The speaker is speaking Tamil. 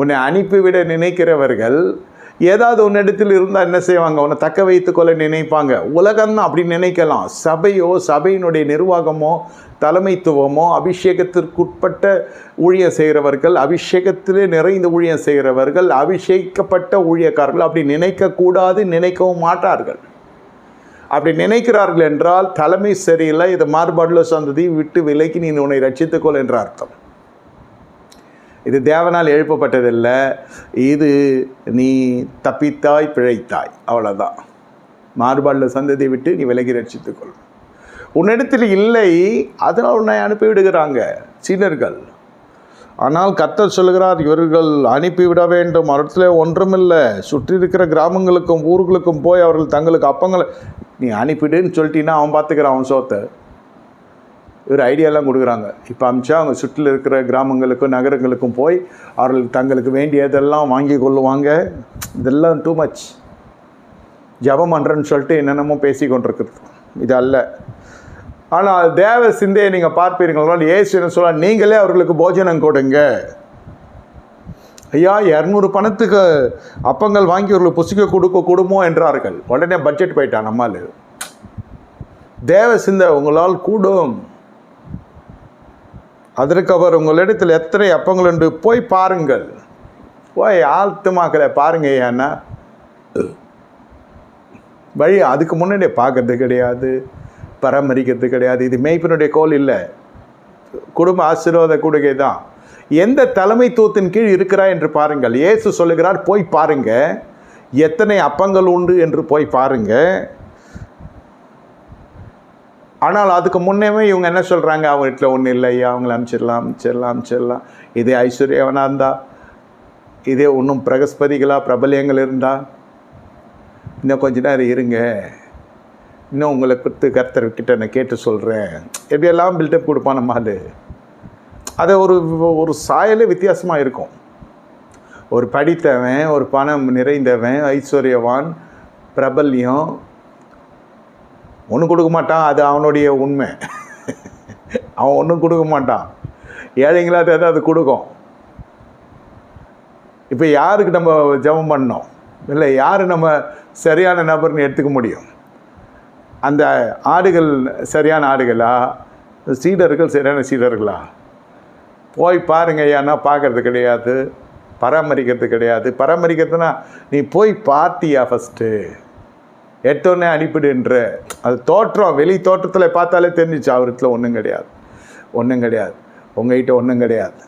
உன்னை அனுப்பிவிட நினைக்கிறவர்கள் ஏதாவது உன்னிடத்தில் இருந்தால் என்ன செய்வாங்க? உன்னை தக்க வைத்துக்கொள்ள நினைப்பாங்க. உலகம்தான் அப்படி நினைக்கலாம். சபையோ சபையினுடைய நிர்வாகமோ தலைமைத்துவமோ அபிஷேகத்திற்குட்பட்ட ஊழியம் செய்கிறவர்கள் அபிஷேகத்திலே நிறைந்த ஊழியம் செய்கிறவர்கள் அபிஷேகிக்கப்பட்ட ஊழியக்காரர்கள் அப்படி நினைக்கக்கூடாது நினைக்கவும் மாட்டார்கள். அப்படி நினைக்கிறார்கள் என்றால் தலைமை சரியில்லை இது மாறுபாடுள்ள சந்ததி விட்டு விலக்கி நீ உன்னை ரட்சித்துக்கொள் என்ற அர்த்தம். இது தேவனால் எழுப்பப்பட்டதில்லை. இது நீ தப்பித்தாய் பிழைத்தாய். அவ்வளோதான் மாறுபாடுல சந்ததியை விட்டு நீ விலகி ரட்சித்துக்கொள் உன்னிடத்தில் இல்லை. அதனால் உன்னை அனுப்பிவிடுகிறாங்க சீனர்கள் ஆனால் கத்தர் சொல்கிறார் இவர்கள் அனுப்பிவிட வேண்டும். இடத்துல ஒன்றுமில்லை. சுற்றி இருக்கிற கிராமங்களுக்கும் ஊர்களுக்கும் போய் அவர்கள் தங்களுக்கு அப்பங்களை. நீ அனுப்பிடுன்னு சொல்லிட்டீங்கன்னா அவன் பார்த்துக்கிறான் அவன் சோத்தை. ஒரு ஐடியாலாம் கொடுக்குறாங்க. இப்போ அமிச்சா அவங்க சுற்றில் இருக்கிற கிராமங்களுக்கும் நகரங்களுக்கும் போய் அவர்கள் தங்களுக்கு வேண்டியதெல்லாம் வாங்கி கொள்ளுவாங்க. இதெல்லாம் டூ மச் ஜபம் பண்ணுறேன்னு சொல்லிட்டு என்னென்னமோ பேசி கொண்டிருக்கிறது. இது அல்ல. ஆனால் தேவ சிந்தையை நீங்கள் பார்ப்பீர்கள் ஏசு என்ன சொல்ல நீங்களே அவர்களுக்கு போஜனம் கொடுங்க. ஐயா இரநூறு பணத்துக்கு அப்பங்கள் வாங்கி அவர்களுக்கு புசிக்க கொடுக்க கொடுமோ என்றார்கள். உடனே பட்ஜெட் போயிட்டான் நம்மால். தேவ சிந்தை உங்களால் கூடும். அதற்கு அவர் உங்களிடத்தில் எத்தனை அப்பங்கள் உண்டு? போய் பாருங்கள். போய் ஆழ்த்துமாக்களை பாருங்க ஏன்னா. வழி அதுக்கு முன்னாடி பார்க்கறது கிடையாது பராமரிக்கிறது கிடையாது. இது மேய்ப்பினுடைய கோல் இல்லை. குடும்ப ஆசீர்வாத கூடுகை தான். எந்த தலைமைத்துவத்தின் கீழ் இருக்கிறாய் என்று பாருங்கள். இயேசு சொல்லுகிறார் போய் பாருங்க. எத்தனை அப்பங்கள் உண்டு? என்று போய் பாருங்கள் ஆனால் அதுக்கு முன்னேமே இவங்க என்ன சொல்கிறாங்க அவங்க வீட்டில் ஒன்றும் இல்லையா? அவங்கள அனுப்பிச்சிடலாம் அனுப்பிச்சிடலாம் அனுப்பிச்சிடலாம் இதே ஐஸ்வர்யவனாக இருந்தா? இதே ஒன்றும் பிரகஸ்பதிகளாக பிரபல்யங்கள் இருந்தா? இன்னும் கொஞ்ச நேரம் இருங்க. இன்னும் உங்களை குறித்து கர்த்தர்கிட்ட நான் கேட்டு சொல்கிறேன் எப்படியெல்லாம் பில்டப் கொடுப்பான் நம்ம அது அதை ஒரு ஒரு சாயலே வித்தியாசமாக இருக்கும். ஒரு படித்தவன் ஒரு பணம் நிறைந்தவன் ஐஸ்வர்யவான் பிரபல்யம் ஒன்றும் கொடுக்க மாட்டான் அது அவனுடைய உண்மை. அவன் ஒன்றும் கொடுக்க மாட்டான். ஏழைங்களாவது அது கொடுக்கும். இப்போ யாருக்கு நம்ம ஜெபம் பண்ணோம் இல்லை யார் நம்ம சரியான நபர்னு எடுத்துக்க முடியும்? அந்த ஆடுகள் சரியான ஆடுகளா? சீடர்கள் சரியான சீடர்களா? போய் பாருங்க ஐயானா பார்க்கறது கிடையாது. பராமரிக்கிறது கிடையாது. பராமரிக்கிறதுனா நீ போய் பார்த்தியா ஃபஸ்ட்டு எடுத்தோடனே அனுப்பிடுன்ற அது தோற்றம் வெளி தோற்றத்தில் பார்த்தாலே தெரிஞ்சிச்சு அவர்கிட்ட ஒன்றும் கிடையாது. ஒன்றும் கிடையாது. உங்ககிட்ட ஒன்றும் கிடையாது.